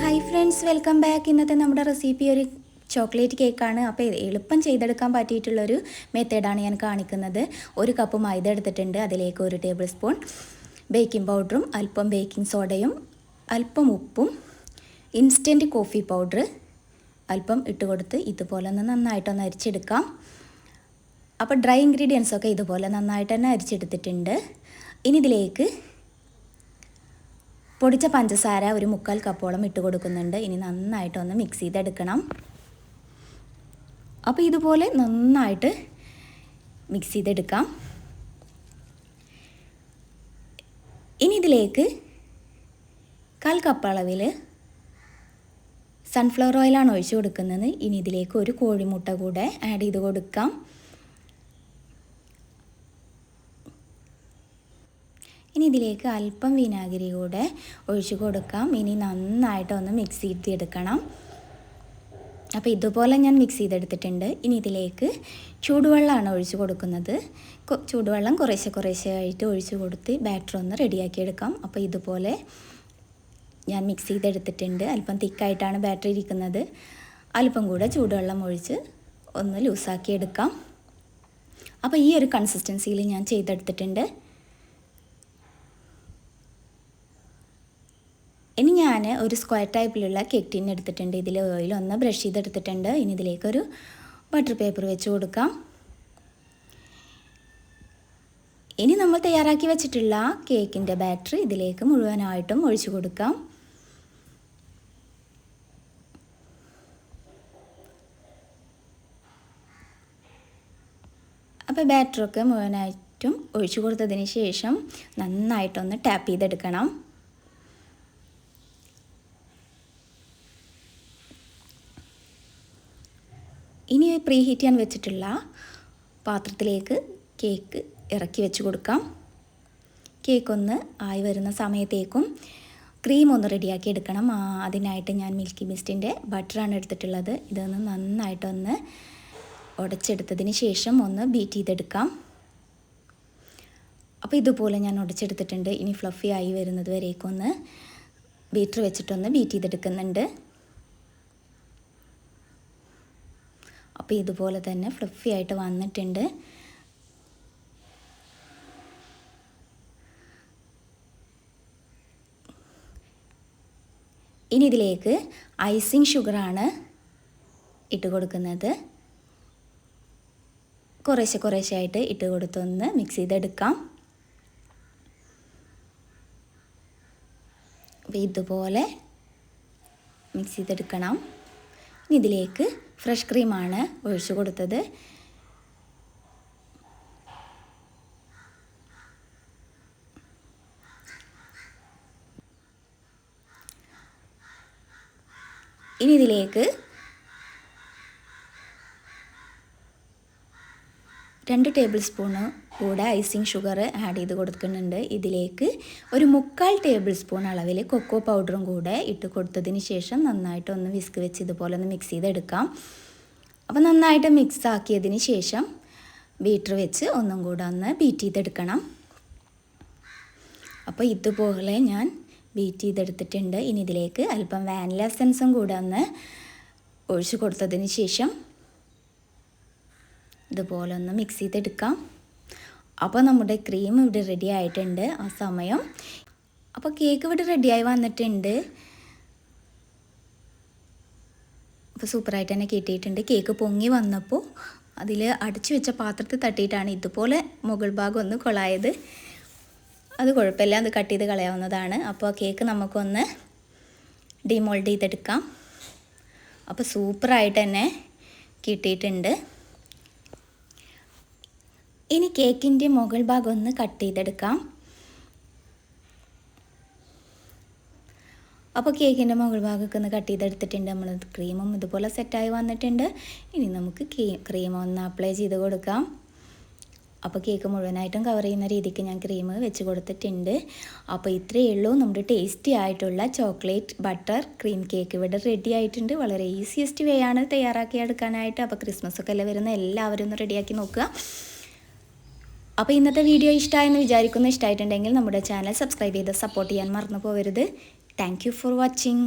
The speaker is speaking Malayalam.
ഹായ് ഫ്രണ്ട്സ് വെൽക്കം ബാക്ക് ഇന്നത്തെ നമ്മുടെ റെസിപ്പി ഒരു ചോക്ലേറ്റ് കേക്കാണ് അപ്പോൾ എളുപ്പം ചെയ്തെടുക്കാൻ പറ്റിയിട്ടുള്ളൊരു മെത്തേഡാണ് ഞാൻ കാണിക്കുന്നത്. ഒരു കപ്പ് മൈദ എടുത്തിട്ടുണ്ട്. അതിലേക്ക് ഒരു ടേബിൾ സ്പൂൺ ബേക്കിംഗ് പൗഡറും അല്പം ബേക്കിംഗ് സോഡയും അല്പം ഉപ്പും ഇൻസ്റ്റന്റ് കോഫി പൗഡർ അല്പം ഇട്ട് കൊടുത്ത് ഇതുപോലെ ഒന്ന് നന്നായിട്ടൊന്ന് അരിച്ചെടുക്കാം. അപ്പോൾ ഡ്രൈ ഇൻഗ്രീഡിയൻസ് ഒക്കെ ഇതുപോലെ നന്നായിട്ട് തന്നെ അരിച്ചെടുത്തിട്ടുണ്ട്. ഇനി ഇതിലേക്ക് പൊടിച്ച പഞ്ചസാര ഒരു മുക്കാൽ കപ്പോളം ഇട്ട് കൊടുക്കുന്നുണ്ട്. ഇനി നന്നായിട്ടൊന്ന് മിക്സ് ചെയ്തെടുക്കണം. അപ്പോൾ ഇതുപോലെ നന്നായിട്ട് മിക്സ് ചെയ്തെടുക്കാം. ഇനി ഇതിലേക്ക് കാൽ കപ്പ് അളവിൽ സൺഫ്ലവർ ഓയിലാണ് ഒഴിച്ച് കൊടുക്കുന്നത്. ഇനി ഇതിലേക്ക് ഒരു കോഴിമുട്ട കൂടെ ആഡ് ചെയ്ത് കൊടുക്കാം. ഇനി ഇതിലേക്ക് അല്പം വിനാഗിരി കൂടെ ഒഴിച്ചു കൊടുക്കാം. ഇനി നന്നായിട്ട് ഒന്ന് മിക്സ് ചെയ്തെടുക്കണം. അപ്പോൾ ഇതുപോലെ ഞാൻ മിക്സ് ചെയ്തെടുത്തിട്ടുണ്ട്. ഇനി ഇതിലേക്ക് ചൂടുവെള്ളമാണ് ഒഴിച്ചു കൊടുക്കുന്നത്. ചൂടുവെള്ളം കുറേശ്ശെ കുറേശ്ശെ ആയിട്ട് ഒഴിച്ചു കൊടുത്ത് ബാറ്റർ ഒന്ന് റെഡിയാക്കി എടുക്കാം അപ്പോൾ ഇതുപോലെ ഞാൻ മിക്സ് ചെയ്തെടുത്തിട്ടുണ്ട്. അല്പം തിക്കായിട്ടാണ് ബാറ്റർ ഇരിക്കുന്നത്. അല്പം കൂടെ ചൂടുവെള്ളം ഒഴിച്ച് ഒന്ന് ലൂസാക്കി എടുക്കാം അപ്പോൾ ഈ ഒരു കൺസിസ്റ്റൻസിയിൽ ഞാൻ ചെയ്തെടുത്തിട്ടുണ്ട്. ഇനി ഞാൻ ഒരു സ്ക്വയർ ടൈപ്പിലുള്ള കേക്ക് ടിൻ എടുത്തിട്ടുണ്ട്. ഇതിൽ ഓയിൽ ഒന്ന് ബ്രഷ് ചെയ്തെടുത്തിട്ടുണ്ട്. ഇനി ഇതിലേക്കൊരു ബട്ടർ പേപ്പർ വെച്ച് കൊടുക്കാം. ഇനി നമ്മൾ തയ്യാറാക്കി വെച്ചിട്ടുള്ള കേക്കിന്റെ ബാറ്ററി ഇതിലേക്ക് മുഴുവനായിട്ടും ഒഴിച്ചു കൊടുക്കാം. അപ്പോൾ ബാറ്ററൊക്കെ മുഴുവനായിട്ടും ഒഴിച്ചു കൊടുത്തതിന് ശേഷം നന്നായിട്ടൊന്ന് ടാപ്പ് ചെയ്തെടുക്കണം. ഇനി പ്രീ ഹീറ്റ് ചെയ്യാൻ വെച്ചിട്ടുള്ള പാത്രത്തിലേക്ക് കേക്ക് ഇറക്കി വെച്ച് കൊടുക്കാം. കേക്ക് ഒന്ന് ആയി വരുന്ന സമയത്തേക്കും ക്രീം ഒന്ന് റെഡിയാക്കി എടുക്കണം. അതിനായിട്ട് ഞാൻ മിൽക്കി മിസ്റ്റിന്റെ ബട്ടറാണ് എടുത്തിട്ടുള്ളത്. ഇതൊന്ന് നന്നായിട്ടൊന്ന് ഉടച്ചെടുത്തതിന് ശേഷം ഒന്ന് ബീറ്റ് ചെയ്തെടുക്കാം. അപ്പോൾ ഇതുപോലെ ഞാൻ ഉടച്ചെടുത്തിട്ടുണ്ട്. ഇനി ഫ്ലഫി ആയി വരുന്നത് വരേക്കൊന്ന് ബീറ്റർ വെച്ചിട്ടൊന്ന് ബീറ്റ് ചെയ്തെടുക്കുന്നുണ്ട്. അപ്പോൾ ഇതുപോലെ തന്നെ ഫ്ലഫി ആയിട്ട് വന്നിട്ടുണ്ട്. ഇനി ഇതിലേക്ക് ഐസിങ് ഷുഗറാണ് ഇട്ട് കൊടുക്കുന്നത്. കുറേശ്ശെ കുറേശ്ശെ ആയിട്ട് ഇട്ട് കൊടുത്തൊന്ന് മിക്സ് ചെയ്തെടുക്കാം. അപ്പോൾ ഇതുപോലെ മിക്സ് ചെയ്തെടുക്കണം. ഇനി ഇതിലേക്ക് ഫ്രഷ് ക്രീമാണ് ഒഴിച്ചു കൊടുത്തത്. ഇനി ഇതിലേക്ക് രണ്ട് ടേബിൾ സ്പൂണ് കൂടെ ഐസിങ് ഷുഗർ ആഡ് ചെയ്ത് കൊടുക്കുന്നുണ്ട്. ഇതിലേക്ക് ഒരു മുക്കാൽ ടേബിൾ സ്പൂൺ അളവിൽ കൊക്കോ പൗഡറും കൂടെ ഇട്ട് കൊടുത്തതിന് ശേഷം നന്നായിട്ട് ഒന്ന് വിസ്ക് വെച്ച് ഇതുപോലെ ഒന്ന് മിക്സ് ചെയ്തെടുക്കാം. അപ്പോൾ നന്നായിട്ട് മിക്സ് ആക്കിയതിന് ശേഷം ബീറ്റർ വെച്ച് ഒന്നും കൂടെ ഒന്ന് ബീറ്റ് ചെയ്തെടുക്കണം. അപ്പോൾ ഇതുപോലെ ഞാൻ ബീറ്റ് ചെയ്തെടുത്തിട്ടുണ്ട്. ഇനി ഇതിലേക്ക് അല്പം വാനില എസൻസും കൂടെ ഒന്ന് ഒഴിച്ചു കൊടുത്തതിന് ശേഷം ഇതുപോലെ ഒന്ന് മിക്സ് ചെയ്തെടുക്കാം. അപ്പോൾ നമ്മുടെ ക്രീം ഇവിടെ റെഡി ആയിട്ടുണ്ട് ആ സമയം. അപ്പോൾ കേക്ക് ഇവിടെ റെഡിയായി വന്നിട്ടുണ്ട്. അപ്പോൾ സൂപ്പറായിട്ട് തന്നെ കിട്ടിയിട്ടുണ്ട്. കേക്ക് പൊങ്ങി വന്നപ്പോൾ അതിൽ അടച്ചു വെച്ച പാത്രത്തിൽ തട്ടിയിട്ടാണ് ഇതുപോലെ മുകൾ ഭാഗം ഒന്ന് കൊളായത്. അത് കുഴപ്പമില്ല അത് കട്ട് ചെയ്ത് കളയാവുന്നതാണ്. അപ്പോൾ കേക്ക് നമുക്കൊന്ന് ഡിമോൾഡ് ചെയ്തെടുക്കാം. അപ്പോൾ സൂപ്പറായിട്ട് തന്നെ കിട്ടിയിട്ടുണ്ട്. ഇനി കേക്കിന്റെ മുകൾ ഭാഗം ഒന്ന് കട്ട് ചെയ്തെടുക്കാം. അപ്പോൾ കേക്കിന്റെ മുകൾ ഭാഗമൊക്കെ ഒന്ന് കട്ട് ചെയ്തെടുത്തിട്ടുണ്ട്. നമ്മൾ ക്രീമും ഇതുപോലെ സെറ്റായി വന്നിട്ടുണ്ട്. ഇനി നമുക്ക് ക്രീം ഒന്ന് അപ്ലൈ ചെയ്ത് കൊടുക്കാം. അപ്പോൾ കേക്ക് മുഴുവനായിട്ടും കവർ ചെയ്യുന്ന രീതിക്ക് ഞാൻ ക്രീം വെച്ച് കൊടുത്തിട്ടുണ്ട്. അപ്പോൾ ഇത്രയേ ഉള്ളൂ. നമ്മുടെ ടേസ്റ്റി ആയിട്ടുള്ള ചോക്ലേറ്റ് ബട്ടർ ക്രീം കേക്ക് ഇവിടെ റെഡി ആയിട്ടുണ്ട്. വളരെ ഈസിയസ്റ്റ് വേ ആണ് തയ്യാറാക്കി എടുക്കാനായിട്ട് അപ്പോൾ ക്രിസ്മസ് ഒക്കെ അല്ലേ വരുന്ന എല്ലാവരും ഒന്ന് റെഡിയാക്കി നോക്കുക. അപ്പോൾ ഇന്നത്തെ വീഡിയോ ഇഷ്ടമായെന്ന് വിചാരിക്കുന്നു. ഇഷ്ടമായിട്ടുണ്ടെങ്കിൽ നമ്മുടെ ചാനൽ സബ്സ്ക്രൈബ് ചെയ്ത് സപ്പോർട്ട് ചെയ്യാൻ മറന്നു പോകരുത്. Thank for watching